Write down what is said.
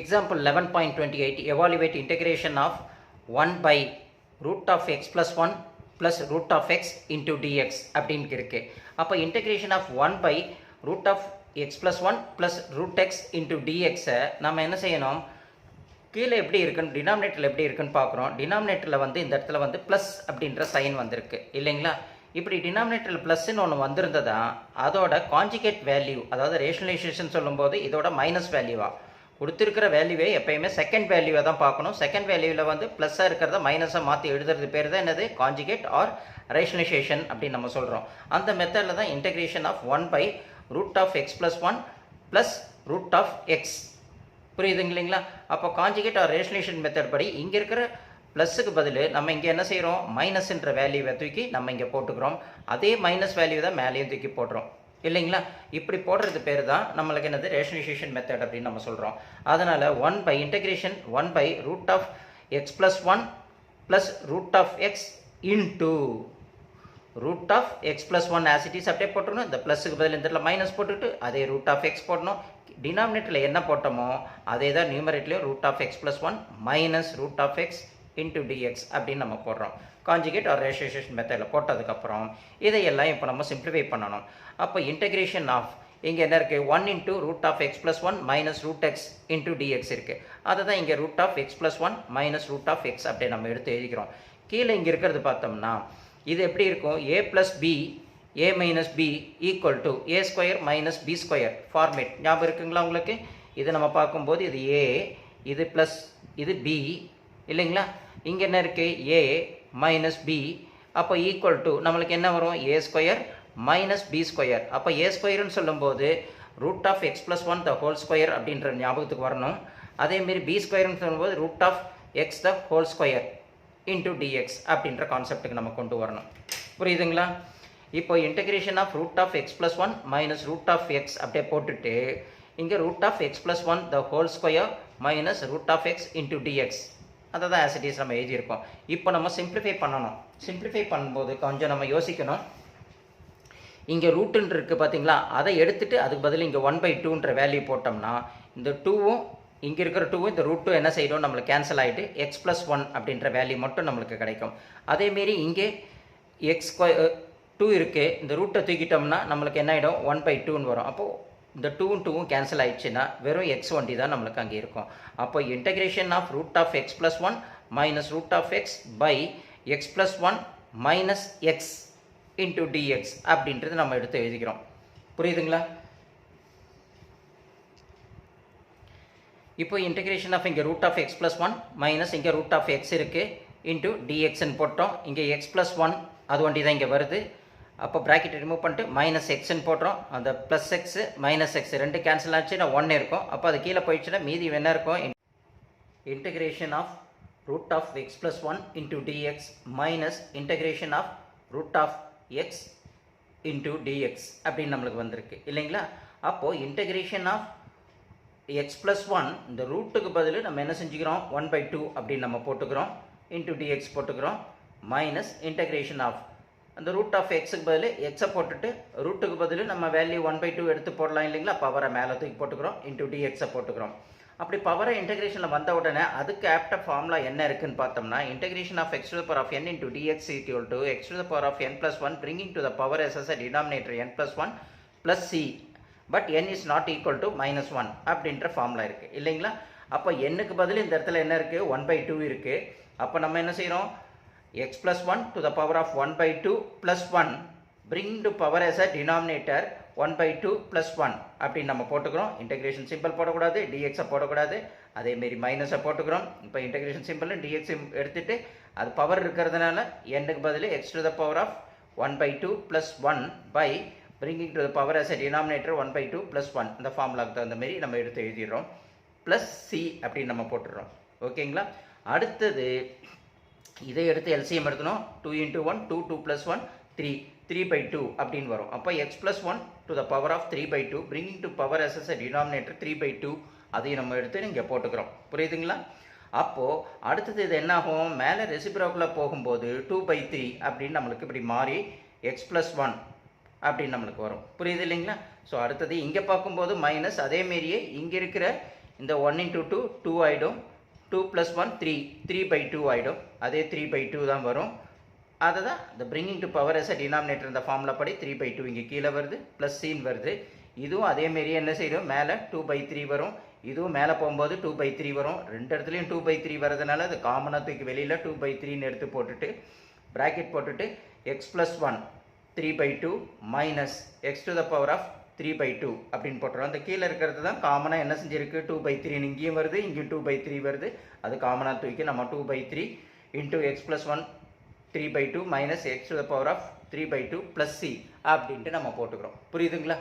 Example 11.28 evaluate integration of 1 by root of x plus 1 plus root of x into dx அப்படின்னு இருக்கு. அப்போ integration of 1 by root of x plus 1 plus root x into dx நம்ம என்ன செய்யணும்? கீழே எப்படி இருக்குன்னு டினாமினேட்டரில் எப்படி இருக்குன்னு பார்க்குறோம். டினாமினேட்டரில் வந்து இந்த இடத்துல வந்து ப்ளஸ் அப்படின்ற சைன் வந்திருக்கு. இல்லைங்களா? இப்படி டினாமினேட்டரில் ப்ளஸ்ன்னு ஒன்று வந்திருந்ததா அதோட காஞ்சிகேட் வேல்யூ அதாவது ரேஷனலைசேஷன் சொல்லும்போது இதோட மைனஸ் வேல்யூவா கொடுத்துருக்கிற வேல்யூவே எப்பயுமே செகண்ட் வேல்யூவை தான் பார்க்கணும். செகண்ட் வேல்யூவில் வந்து ப்ளஸ்ஸாக இருக்கிறத மைனஸாக மாற்றி எழுதுறது பேர் தான் என்னது? காஞ்சிகேட் ஆர் ரேஷனலைசேஷன் அப்படின்னு நம்ம சொல்கிறோம் அந்த மெத்தடில் தான் integration of one by root of x plus one plus root of x புரியுதுங்க இல்லைங்களா? அப்போ காஞ்சிகேட் ஆர் ரேஷனேஷன் மெத்தட் படி இங்கே இருக்கிற ப்ளஸ்ஸுக்கு பதில் நம்ம இங்கே என்ன செய்கிறோம் மைனஸ்ன்ற வேல்யூவை தூக்கி நம்ம இங்கே போட்டுக்கிறோம். அதே மைனஸ் வேல்யூ தான் மேலேயும் தூக்கி போடுறோம். இல்லைங்களா? இப்படி போடுறது பேர் தான் நம்மளுக்கு என்னது? ரேஷனைசேஷன் மெத்தட் அப்படின்னு நம்ம சொல்கிறோம் அதனால் one by integration one by root of x plus one plus root of x into root of x plus one as it is அப்படியே போட்டுக்கணும் இந்த ப்ளஸுக்கு பதில் இந்த இடத்துல மைனஸ் போட்டுட்டு அதே ரூட் ஆஃப் எக்ஸ் போடணும். டினாமினேட்டரில் என்ன போட்டோமோ அதே தான் நியூமரேட்லேயும் root of x plus one minus root of x into dx அப்படின்னு நம்ம போடுறோம். காஞ்சிகேட் ஆர் ரேஷியேஷன் மெத்தடில் போட்டதுக்கப்புறம் இதையெல்லாம் இப்போ நம்ம சிம்பிளிஃபை பண்ணணும். அப்போ இன்டெகிரேஷன் ஆஃப் இங்கே என்ன இருக்குது one into root of x plus one minus root x into dx இருக்குது அதை தான் இங்கே root of x plus one minus root of x அப்படி நம்ம எடுத்து எழுதிக்கிறோம். கீழே இங்கே இருக்கிறது பார்த்தோம்னா இது எப்படி இருக்கும்? A plus B A minus B equal to A square minus B square format ஞாபகம் இருக்குங்களா உங்களுக்கு? இதை நம்ம பார்க்கும்போது இது ஏ இது ப்ளஸ் இது பி இல்லைங்களா? இங்கே என்ன இருக்குது ஏ மைனஸ் பி அப்போ ஈக்குவல் டு நம்மளுக்கு என்ன வரும்? A square minus B square அப்போ ஏ ஸ்கொயர்னு சொல்லும்போது root of x plus one the whole square அப்படின்ற ஞாபகத்துக்கு வரணும். அதேமாரி பி ஸ்கொயர்னு சொல்லும்போது root of x the whole square into dx அப்படின்ற கான்செப்ட்டுக்கு நம்ம கொண்டு வரணும். புரியுதுங்களா? இப்போ integration of root of x plus one minus root of x அப்படியே போட்டுட்டு இங்கே root of x plus one the whole square minus root of x into dx அதை தான் ஆசிட்டிஸ் நம்ம எழுதியிருக்கோம். இப்போ நம்ம சிம்பிளிஃபை பண்ணணும். சிம்பிளிஃபை பண்ணும்போது கொஞ்சம் நம்ம யோசிக்கணும். இங்கே ரூட்டுன்னு இருக்குது பார்த்தீங்களா அதை எடுத்துகிட்டு அதுக்கு பதில் இங்கே ஒன் பை டூன்ற வேல்யூ போட்டோம்னா இந்த டூவும் இங்கே இருக்கிற டூவும் இந்த ரூட் டூ என்ன செய்யணும் நம்மளுக்கு கேன்சல் ஆகிட்டு எக்ஸ் ப்ளஸ் ஒன் அப்படின்ற வேல்யூ மட்டும் நம்மளுக்கு கிடைக்கும். அதேமாரி இங்கே எக்ஸ் டூ இருக்குது இந்த ரூட்டை தூக்கிட்டோம்னா நம்மளுக்கு என்ன ஆகிடும் ஒன் பை டூன்னு வரும். அப்போது இந்த டூவும் டூவும் கேன்சல் ஆயிடுச்சுன்னா வெறும் எக்ஸ் ஒன்டி தான் நம்மளுக்கு அங்கே இருக்கும். அப்போ integration of root of x plus one minus root of x by x plus one minus x into dx அப்படின்றது நம்ம எடுத்து எழுதிக்கிறோம். புரியுதுங்களா? இப்போ இன்டகிரேஷன் ஆஃப் இங்கே root of x plus one minus இங்கே ரூட் ஆஃப் எக்ஸ் இருக்குது இன்டூ டிஎக்ஸ்ன்னு போட்டோம். இங்கே எக்ஸ் ப்ளஸ் ஒன் அது ஒண்டி தான் இங்கே வருது. அப்போ ப்ராக்கெட் ரிமூவ் பண்ணிட்டு மைனஸ் எக்ஸ்ன்னு போடுறோம் அந்த ப்ளஸ் எக்ஸு மைனஸ் எக்ஸ் ரெண்டு கேன்சல் ஆச்சுன்னா ஒன்று இருக்கும். அப்போ அது கீழே போயிடுச்சுன்னா மீதி என்ன இருக்கும்? Integration of root of x plus one into dx minus integration of root of x into dx அப்படின்னு நம்மளுக்கு வந்திருக்கு. இல்லைங்களா? அப்போது integration of x plus one இந்த ரூட்டுக்கு பதில் நம்ம என்ன செஞ்சுக்கிறோம்? ஒன் பை டூ அப்படின்னு நம்ம போட்டுக்கிறோம். இன்டூ டிஎக்ஸ் போட்டுக்கிறோம். மைனஸ் இன்டகிரேஷன் ஆஃப் அந்த ரூட் ஆஃப் எக்ஸுக்கு பதில் எக்ஸை போட்டுட்டு ரூட்டுக்கு பதில் நம்ம வேல்யூ ஒன் பை டூ எடுத்து போடலாம் இல்லைங்களா? பவரை மேலே தூக்கி போட்டுக்கிறோம் இன்டூ டிஎக்ஸை போட்டுக்கிறோம். அப்படி பவரை இன்டகிரேஷனில் வந்த உடனே அதுக்கு ஆப்ட ஃபார்முலா என்ன இருக்குன்னு பார்த்தோம்னா integration of x to the power of n into dx equal to x to the power of n plus one bringing to the power as as a denominator n plus one plus C but n is not equal to minus one அப்படின்ற formula இருக்குது இல்லைங்களா? அப்போ எண்ணுக்கு பதில் இந்த இடத்துல என்ன இருக்குது ஒன் பை டூ இருக்குது அப்போ நம்ம என்ன செய்கிறோம் x plus one to the power of one by two plus one bring to power as a denominator one by two plus one அப்படின்னு நம்ம போட்டுக்கிறோம். இன்டெகிரேஷன் சிம்பிள் போடக்கூடாது டிஎக்ஸை போடக்கூடாது. அதேமாரி மைனஸை போட்டுக்கிறோம். இப்போ இன்டெகிரேஷன் சிம்பிள் டிஎக்ஸ் எடுத்துகிட்டு அது பவர் இருக்கிறதுனால எண்ணுக்கு பதில் x to the power of one by two plus one by bringing to the power as a denominator one by two plus one இந்த ஃபார்முலாக்கு தகுந்த மாதிரி நம்ம எடுத்து எழுதிடுறோம். ப்ளஸ் சி அப்படின்னு நம்ம போட்டுடுறோம். ஓகேங்களா அடுத்தது இதை எடுத்து எல்சிஎம் எடுக்கணும். Two into one two two plus one three three by two அப்படின்னு வரும். அப்போ x plus one to the power of three by two bringing to power as a three by two அதையும் நம்ம எடுத்து இங்கே போட்டுக்கிறோம். புரியுதுங்களா? அப்போது அடுத்தது இது என்னாகும்? மேலே ரெசிப்ரோக்கில் போகும்போது டூ பை த்ரீ அப்படின்னு நம்மளுக்கு இப்படி மாறி எக்ஸ் ப்ளஸ் ஒன் அப்படின்னு நம்மளுக்கு வரும். புரியுது இல்லைங்களா? ஸோ அடுத்தது இங்கே பார்க்கும்போது மைனஸ் அதேமாரியே இங்கே இருக்கிற இந்த ஒன் இன்ட்டு டூ டூ ஆகிடும் two plus one three three by two ஆகிடும் அதே த்ரீ பை டூ தான் வரும். அதை தான் இந்த bringing to power as denominator இந்த ஃபார்முலா படி த்ரீ பை டூ இங்கே கீழே வருது ப்ளஸ் சீன் வருது. இதுவும் அதேமாரியே என்ன செய்யும்? மேலே டூ பை த்ரீ வரும். இதுவும் மேலே போகும்போது டூ பை த்ரீ வரும். ரெண்டு இடத்துலையும் டூ பை த்ரீ வரதுனால அது காமனாக தூக்கி வெளியில் டூ பை த்ரீன்னு எடுத்து போட்டுட்டு ப்ராக்கெட் போட்டுட்டு x plus one three by two minus x to the power of three by two அப்படின்னு போட்டுரும் அந்த கீழே இருக்கிறது தான் காமனாக என்ன செஞ்சிருக்கு? டூ பை த்ரீன்னு இங்கேயும் வருது இங்கேயும் டூ பை த்ரீ வருது. அது காமனாக தூக்கி நம்ம two by three into x plus one three by two minus x to the power of three by two plus C அப்படின்ட்டு நம்ம போட்டுக்கிறோம். புரியுதுங்களா?